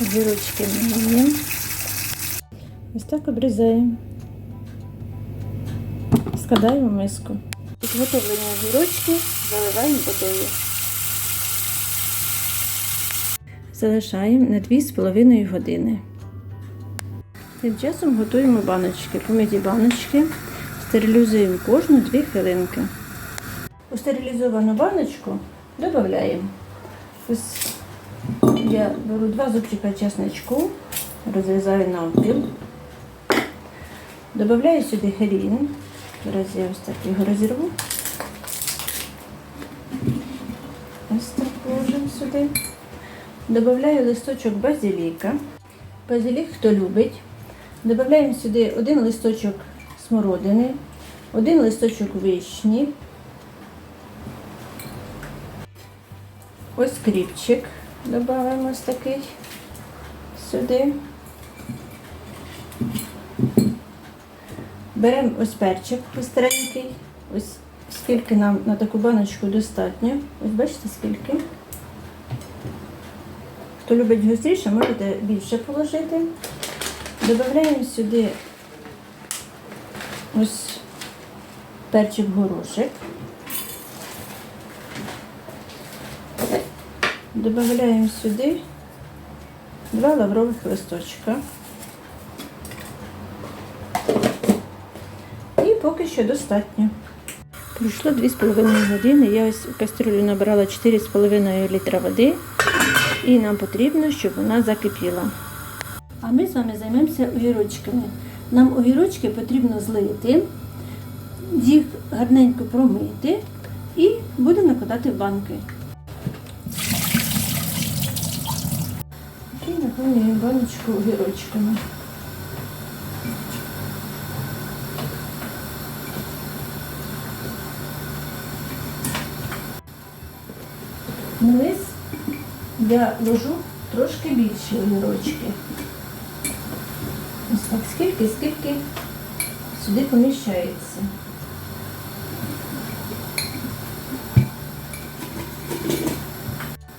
Огірочки миємо. Ось так обрізаємо. Складаємо в миску. Підготовлені огірочки заливаємо водою. Залишаємо на 2,5 години. Тим часом готуємо баночки. Помиті баночки. Стерилізуємо кожну 2 хвилинки. У стерилізовану баночку додаємо. Я беру два зубчика чесночку, розрізаю навпіл. Добавляю сюди хелін. Зараз я ось так його розірву. Ось так положимо сюди. Добавляю листочок базиліка. Базилік хто любить. Додаємо сюди один листочок смородини, один листочок вишні. Ось кріпчик додаємо ось такий сюди. Беремо ось перчик пестренький. Ось скільки нам на таку баночку достатньо. Ось бачите скільки. Хто любить гостріше, можете більше положити. Додаємо сюди ось перчик горошек. Додаємо сюди два лаврових листочка. І поки що достатньо. Пройшло 2,5 години. Я ось в кастрюлю набрала 4,5 літра води, і нам потрібно, щоб вона закипіла. А ми з вами займемося огірочками. Нам огірочки потрібно злити, їх гарненько промити і будемо накладати в банки. І наповнюємо баночку огірочками. Вниз я ложу трошки більші огірочки. Ось так скільки, скільки сюди поміщається.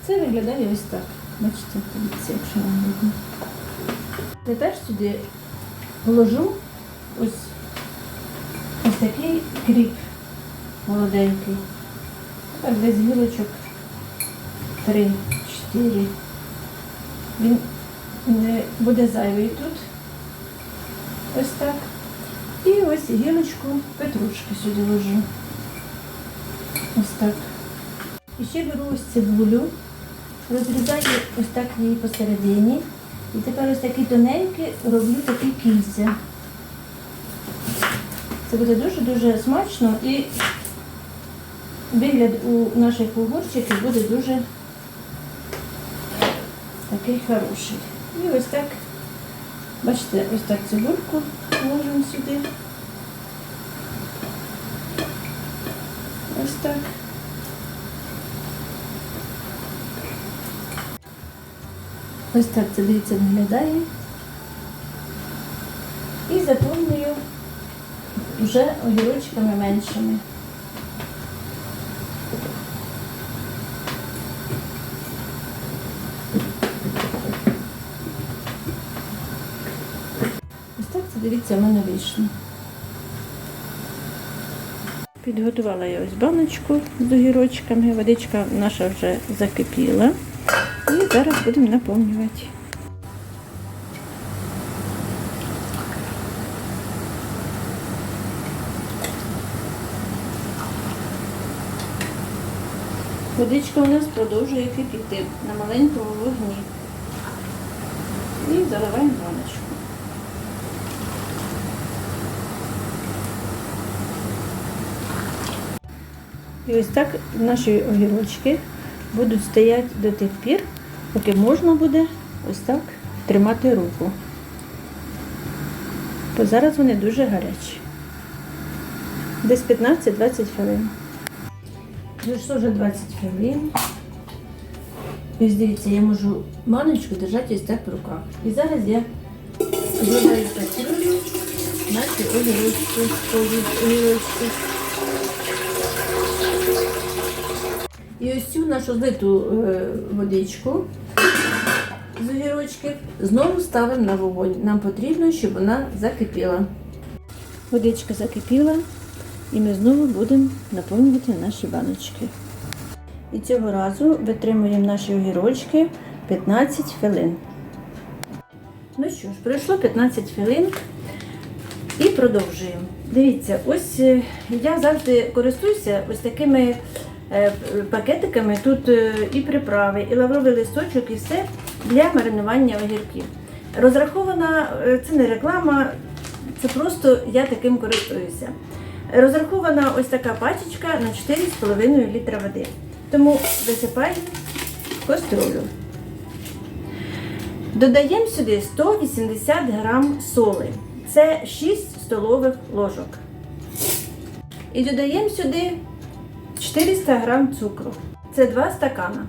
Це виглядає ось так. Бачите, дивіться, якщо вам видно. Тепер сюди вложу ось, ось такий кріп молоденький. Так, десь гілочок 3-4. Він не буде зайвий тут. Ось так. І ось гілочку петрушки сюди ложу. Ось так. І ще беру ось цибулю, розрізаю ось так її посередині. І тепер ось такі тоненькі роблю такі кільця. Це буде дуже-дуже смачно і вигляд у наших огурчиків буде дуже такий хороший. І ось так, бачите, ось так цибульку ложимо сюди. Ось так. Ось так це дивіться виглядає. І заповнюю вже огірочками меншими. Ось так це дивіться, в мене вийшло. Підготувала я ось баночку з огірочками. Водичка наша вже закипіла. Зараз будемо наповнювати. Водичка у нас продовжує кипіти на маленькому вогні. І заливаємо баночку. І ось так наші огірочки будуть стояти до тих пір, поки можна буде ось так тримати руку. Бо зараз вони дуже гарячі. Десь 15-20 хвилин. Пройшло вже 20 хвилин. Ось дивіться, я можу маночку держати ось так в руках. І зараз я зливаю кастрюлю наші огірочки, огірочки. І ось цю нашу злиту е, водичку з огірочків, знову ставимо на вогонь. Нам потрібно, щоб вона закипіла. Водичка закипіла, і ми знову будемо наповнювати наші баночки. І цього разу витримуємо наші огірочки 15 хвилин. Ну що ж, пройшло 15 хвилин і продовжуємо. Дивіться, ось е, я завжди користуюся ось такими пакетиками. Тут е, і приправи, і лавровий листочок, і все для маринування огірків. Розрахована, е, це не реклама, це просто я таким користуюся. Розрахована ось така пачечка на 4,5 літра води. Тому висипаємо в каструлю. Додаємо сюди 180 грам соли. Це 6 столових ложок. І додаємо сюди 400 грам цукру. Це 2 стакана.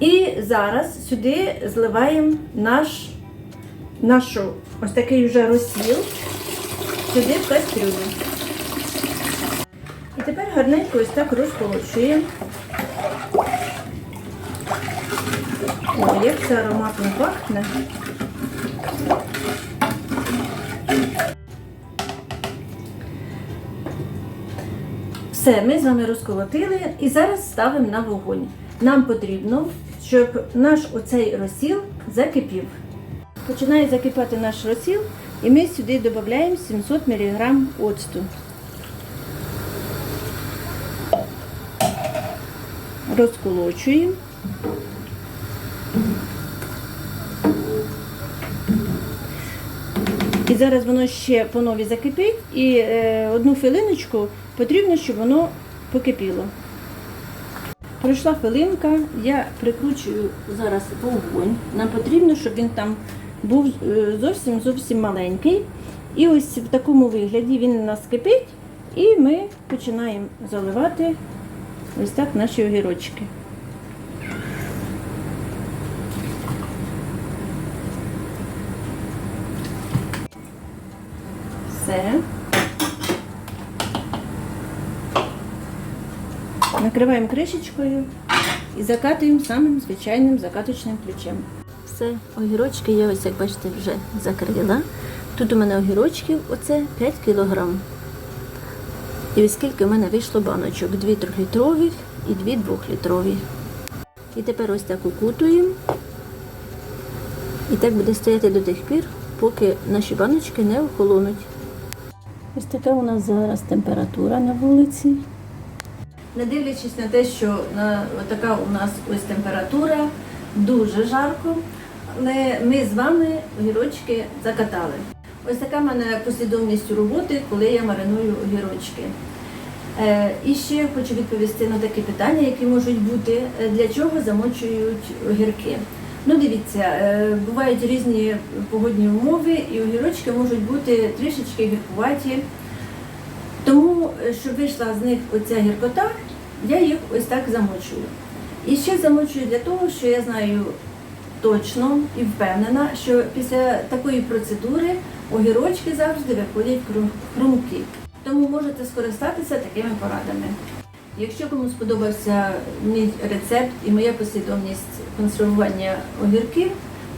І зараз сюди зливаємо наш, нашу ось такий вже розсіл сюди в кастрюлю. І тепер гарненько ось так розколочуємо. О, як це ароматно пахне. Все, ми з вами розколотили і зараз ставимо на вогонь. Нам потрібно, щоб наш оцей розсіл закипів. Починає закипати наш розсіл, і ми сюди додаємо 700 мг оцту. Розколочуємо. І зараз воно ще по нові закипить, і е, одну хвилиночку потрібно, щоб воно покипіло. Пройшла хвилинка, я прикручую зараз вогонь. Нам потрібно, щоб він там був е, зовсім зовсім маленький. І ось в такому вигляді він у нас кипить, і ми починаємо заливати ось так наші огірочки. Все. Накриваємо кришечкою і закатуємо самим звичайним закаточним ключем. Все, огірочки я ось, як бачите, вже закрила. Тут у мене огірочків оце 5 кг. І ось скільки в мене вийшло баночок: дві трьохлітрові і дві двохлітрові. І тепер ось так укутуємо. І так буде стояти до тих пір, поки наші баночки не охолонуть. Ось така у нас зараз температура на вулиці. Не дивлячись на те, що на, така у нас ось температура, дуже жарко, але ми з вами огірочки закатали. Ось така в мене послідовність роботи, коли я мариную огірочки. Е, і ще хочу відповісти на такі питання, які можуть бути, Е, для чого замочують огірки. Ну, дивіться, е, бувають різні погодні умови, і огірочки можуть бути трішечки гіркуваті. Тому, е, щоб вийшла з них оця гіркота, я їх ось так замочую. І ще замочую для того, що я знаю точно і впевнена, що після такої процедури огірочки завжди виходять хрум- хрумкі. Тому можете скористатися такими порадами. Якщо комусь сподобався мій рецепт і моя послідовність консервування огірків,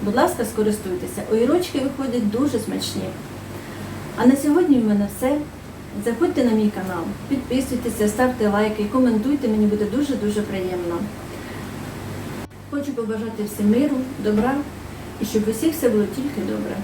будь ласка, скористуйтеся. Огірочки виходять дуже смачні. А на сьогодні в мене все. Заходьте на мій канал, підписуйтеся, ставте лайки, коментуйте, мені буде дуже-дуже приємно. Хочу побажати всім миру, добра і щоб усіх все було тільки добре.